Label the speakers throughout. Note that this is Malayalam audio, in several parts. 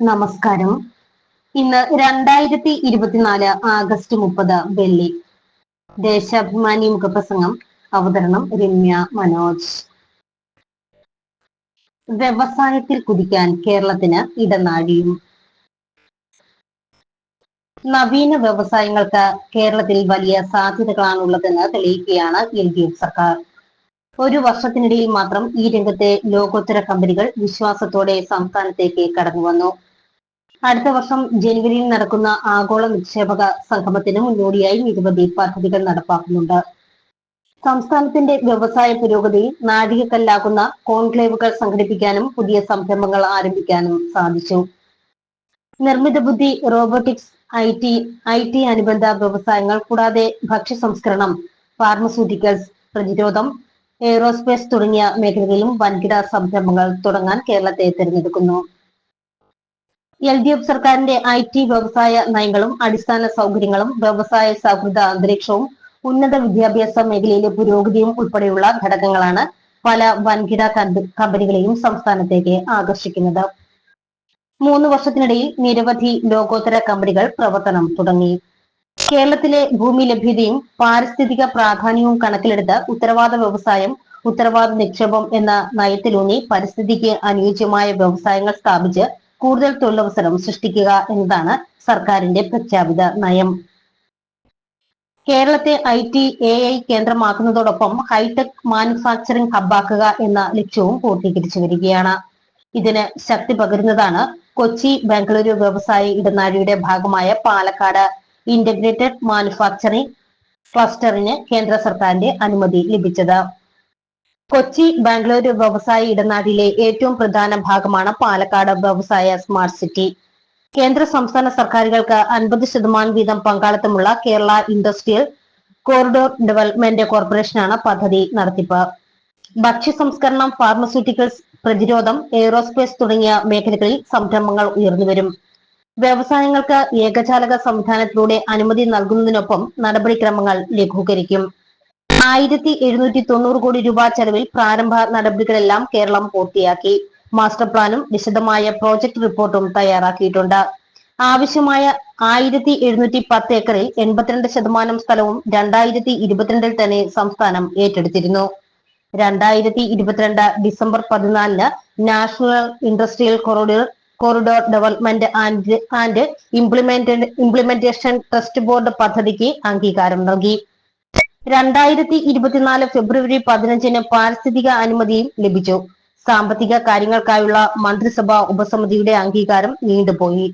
Speaker 1: നമസ്കാരം. ഇന്ന് രണ്ടായിരത്തി ഇരുപത്തിനാല് ആഗസ്റ്റ് മുപ്പത് വെള്ളി. ദേശാഭിമാനി മുഖപ്രസംഗം അവതരണം രമ്യ മനോജ്. വ്യവസായത്തിൽ കുതിക്കാൻ കേരളത്തിന് ഇടനാഴിയും. നവീന വ്യവസായങ്ങൾക്ക് കേരളത്തിൽ വലിയ സാധ്യതകളാണുള്ളതെന്ന് തെളിയിക്കുകയാണ് എൽ ഡി എഫ് സർക്കാർ. ഒരു വർഷത്തിനിടയിൽ മാത്രം ഈ രംഗത്തെ ലോകോത്തര കമ്പനികൾ വിശ്വാസത്തോടെ സംസ്ഥാനത്തേക്ക് കടന്നു വന്നു അടുത്ത വർഷം ജനുവരിയിൽ നടക്കുന്ന ആഗോള നിക്ഷേപക സംഗമത്തിന് മുന്നോടിയായി നിരവധി പദ്ധതികൾ നടപ്പാക്കുന്നുണ്ട്. സംസ്ഥാനത്തിന്റെ വ്യവസായ പുരോഗതിയിൽ നാഴികക്കല്ലാകുന്ന കോൺക്ലേവുകൾ സംഘടിപ്പിക്കാനും പുതിയ സംരംഭങ്ങൾ ആരംഭിക്കാനും സാധിച്ചു. നിർമ്മിത ബുദ്ധി robotics I T I T അനുബന്ധ വ്യവസായങ്ങൾ കൂടാതെ ഭക്ഷ്യ സംസ്കരണം ഫാർമസ്യൂട്ടിക്കൽസ് പ്രതിരോധം എയ്റോസ്പേസ് തുടങ്ങിയ മേഖലകളിലും വൻകിട സംരംഭങ്ങൾ തുടങ്ങാൻ കേരളത്തെ തിരഞ്ഞെടുക്കുന്നു. എൽ ഡി എഫ് സർക്കാരിന്റെ ഐ ടി വ്യവസായ നയങ്ങളും അടിസ്ഥാന സൗകര്യങ്ങളും വ്യവസായ സൗഹൃദ അന്തരീക്ഷവും ഉന്നത വിദ്യാഭ്യാസ മേഖലയിലെ പുരോഗതിയും ഉൾപ്പെടെയുള്ള ഘടകങ്ങളാണ് പല വൻകിട കമ്പനികളെയും സംസ്ഥാനത്തേക്ക് ആകർഷിക്കുന്നത്. മൂന്ന് വർഷത്തിനിടയിൽ നിരവധി ലോകോത്തര കമ്പനികൾ പ്രവർത്തനം തുടങ്ങി. കേരളത്തിലെ ഭൂമി ലഭ്യതയും പാരിസ്ഥിതിക പ്രാധാന്യവും കണക്കിലെടുത്ത് ഉത്തരവാദ വ്യവസായം ഉത്തരവാദ നിക്ഷേപം എന്ന നയത്തിലൂന്നി പരിസ്ഥിതിക്ക് അനുയോജ്യമായ വ്യവസായങ്ങൾ സ്ഥാപിച്ച് കൂടുതൽ തൊഴിലവസരം സൃഷ്ടിക്കുക എന്നതാണ് സർക്കാരിന്റെ പ്രഖ്യാപിത നയം. കേരളത്തെ ഐ ടി എ ഐ കേന്ദ്രമാക്കുന്നതോടൊപ്പം ഹൈടെക് മാനുഫാക്ചറിംഗ് ഹബ്ബാക്കുക എന്ന ലക്ഷ്യവും പൂർത്തീകരിച്ചു വരികയാണ്. ഇതിന് ശക്തി പകരുന്നതാണ് കൊച്ചി ബംഗളൂരു വ്യവസായ ഇടനാഴിയുടെ ഭാഗമായ പാലക്കാട്. ഇന്റഗ്രേറ്റഡ് മാനുഫാക്ചറിംഗ് ക്ലസ്റ്ററിന് കേന്ദ്ര സർക്കാരിന്റെ അനുമതി ലഭിച്ചത്. കൊച്ചി ബാംഗ്ലൂരു വ്യവസായ ഇടനാഴിയിലെ ഏറ്റവും പ്രധാന ഭാഗമാണ് പാലക്കാട് വ്യവസായ സ്മാർട്ട് സിറ്റി. കേന്ദ്ര സംസ്ഥാന സർക്കാരുകൾക്ക് അൻപത് ശതമാനം വീതം പങ്കാളിത്തമുള്ള കേരള ഇൻഡസ്ട്രിയൽ കോറിഡോർ ഡെവലപ്മെന്റ് കോർപ്പറേഷനാണ് പദ്ധതി നടത്തിപ്പ്. ഭക്ഷ്യ സംസ്കരണം ഫാർമസ്യൂട്ടിക്കൽസ് പ്രതിരോധം എയ്റോസ്പേസ് തുടങ്ങിയ മേഖലകളിൽ സംരംഭങ്ങൾ ഉയർന്നുവരും വ്യവസായങ്ങൾക്ക് ഏകജാലക സംവിധാനത്തിലൂടെ അനുമതി നൽകുന്നതിനൊപ്പം നടപടിക്രമങ്ങൾ ലഘൂകരിക്കും. ആയിരത്തി എഴുന്നൂറ്റി തൊണ്ണൂറ് കോടി രൂപ ചെലവിൽ പ്രാരംഭ നടപടികളെല്ലാം കേരളം പൂർത്തിയാക്കി. മാസ്റ്റർ പ്ലാനും വിശദമായ പ്രോജക്ട് റിപ്പോർട്ടും തയ്യാറാക്കിയിട്ടുണ്ട്. ആവശ്യമായ ആയിരത്തി എഴുന്നൂറ്റി പത്ത് ഏക്കറിൽ എൺപത്തിരണ്ട് ശതമാനം സ്ഥലവും രണ്ടായിരത്തി ഇരുപത്തിരണ്ടിൽ തന്നെ സംസ്ഥാനം ഏറ്റെടുത്തിരുന്നു. രണ്ടായിരത്തി ഇരുപത്തിരണ്ട് ഡിസംബർ പതിനാലിന് national industrial corridor corridor development and and implement implementation trust board പദ്ധതിക്ക് അംഗീകാരം നൽകി. രണ്ടായിരത്തി ഇരുപത്തിനാല് ഫെബ്രുവരി പതിനഞ്ചിന് പാരിസ്ഥിതിക അനുമതിയും ലഭിച്ചു. സാമ്പത്തിക കാര്യങ്ങൾക്കായുള്ള മന്ത്രിസഭാ ഉപസമിതിയുടെ അംഗീകാരം നീണ്ടുപോയി.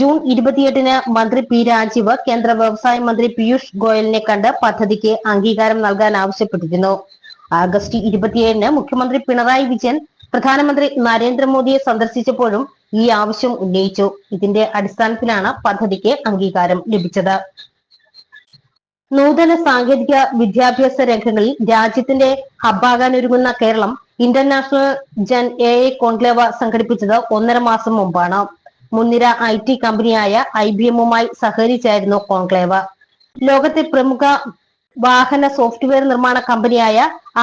Speaker 1: ജൂൺ ഇരുപത്തിയെട്ടിന് മന്ത്രി പി രാജീവ് കേന്ദ്ര വ്യവസായ മന്ത്രി പീയൂഷ് ഗോയലിനെ കണ്ട് പദ്ധതിക്ക് അംഗീകാരം നൽകാൻ ആവശ്യപ്പെട്ടിരുന്നു. ആഗസ്റ്റ് ഇരുപത്തിയേഴിന് മുഖ്യമന്ത്രി പിണറായി വിജയൻ പ്രധാനമന്ത്രി നരേന്ദ്രമോദിയെ സന്ദർശിച്ചപ്പോഴും ഈ ആവശ്യം ഉന്നയിച്ചു. ഇതിന്റെ അടിസ്ഥാനത്തിലാണ് പദ്ധതിക്ക് അംഗീകാരം ലഭിച്ചത്. നൂതന സാങ്കേതിക വിദ്യാഭ്യാസ രംഗങ്ങളിൽ രാജ്യത്തിന്റെ ഹബ്ബാകാൻ ഒരുങ്ങുന്ന Keralam international gen A I conclave സംഘടിപ്പിച്ചത് ഒന്നര മാസം മുമ്പാണ്. മുൻനിര ഐ ടി കമ്പനിയായ ഐ ബി എമ്മുമായി സഹകരിച്ചായിരുന്നു കോൺക്ലേവ്. ലോകത്തെ പ്രമുഖ വാഹന സോഫ്റ്റ്വെയർ നിർമ്മാണ കമ്പനിയായ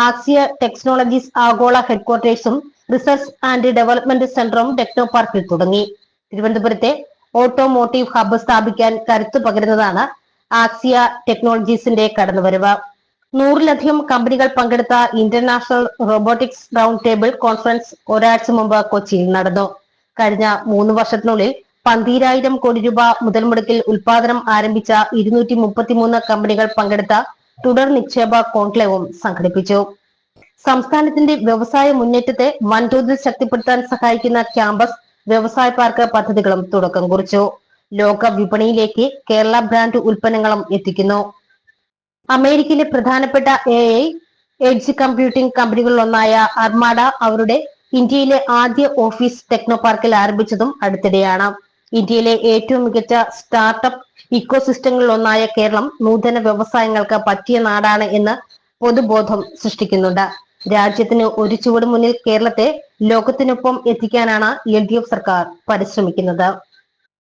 Speaker 1: ആക്സിയ ടെക്നോളജീസ് ആഗോള ഹെഡ്ക്വാർട്ടേഴ്സും റിസർച്ച് ആൻഡ് ഡെവലപ്മെന്റ് സെന്ററും ടെക്നോ പാർക്കിൽ തുടങ്ങി. തിരുവനന്തപുരത്തെ ഓട്ടോമോട്ടീവ് ഹബ്ബ് സ്ഥാപിക്കാൻ കരുത്തു പകരുന്നതാണ് ആക്സിയ ടെക്നോളജീസിന്റെ കടന്നുവരവ്. നൂറിലധികം കമ്പനികൾ പങ്കെടുത്ത international robotics round table conference ഒരാഴ്ച മുമ്പ് കൊച്ചിയിൽ നടന്നു. കഴിഞ്ഞ മൂന്ന് വർഷത്തിനുള്ളിൽ പന്തീരായിരം കോടി രൂപ മുതൽ മുടക്കിൽ ഉൽപാദനം ആരംഭിച്ച ഇരുന്നൂറ്റി മുപ്പത്തിമൂന്ന് കമ്പനികൾ പങ്കെടുത്ത തുടർ നിക്ഷേപ കോൺക്ലേവും സംഘടിപ്പിച്ചു. സംസ്ഥാനത്തിന്റെ വ്യവസായ മുന്നേറ്റത്തെ വൻതോതിൽ ശക്തിപ്പെടുത്താൻ സഹായിക്കുന്ന ക്യാമ്പസ് വ്യവസായ പാർക്ക് പദ്ധതികളും തുടക്കം കുറിച്ചു. ലോക വിപണിയിലേക്ക് കേരള ബ്രാൻഡ് ഉൽപ്പന്നങ്ങളും എത്തിക്കുന്നു. അമേരിക്കയിലെ പ്രധാനപ്പെട്ട എ ഐ എഡ്ജ് കമ്പ്യൂട്ടിംഗ് കമ്പനികളിലൊന്നായ അർമാഡ അവരുടെ ഇന്ത്യയിലെ ആദ്യ ഓഫീസ് ടെക്നോ പാർക്കിൽ ആരംഭിച്ചതും അടുത്തിടെയാണ്. ഇന്ത്യയിലെ ഏറ്റവും മികച്ച സ്റ്റാർട്ടപ്പ് ഇക്കോസിസ്റ്റങ്ങളിൽ ഒന്നായ കേരളം നൂതന വ്യവസായങ്ങൾക്ക് പറ്റിയ നാടാണ് എന്ന് പൊതുബോധം സൃഷ്ടിക്കുന്നുണ്ട്. രാജ്യത്തിന് ഒരു ചുവട് മുന്നിൽ കേരളത്തെ ലോകത്തിനൊപ്പം എത്തിക്കാനാണ് എൽ സർക്കാർ പരിശ്രമിക്കുന്നത്.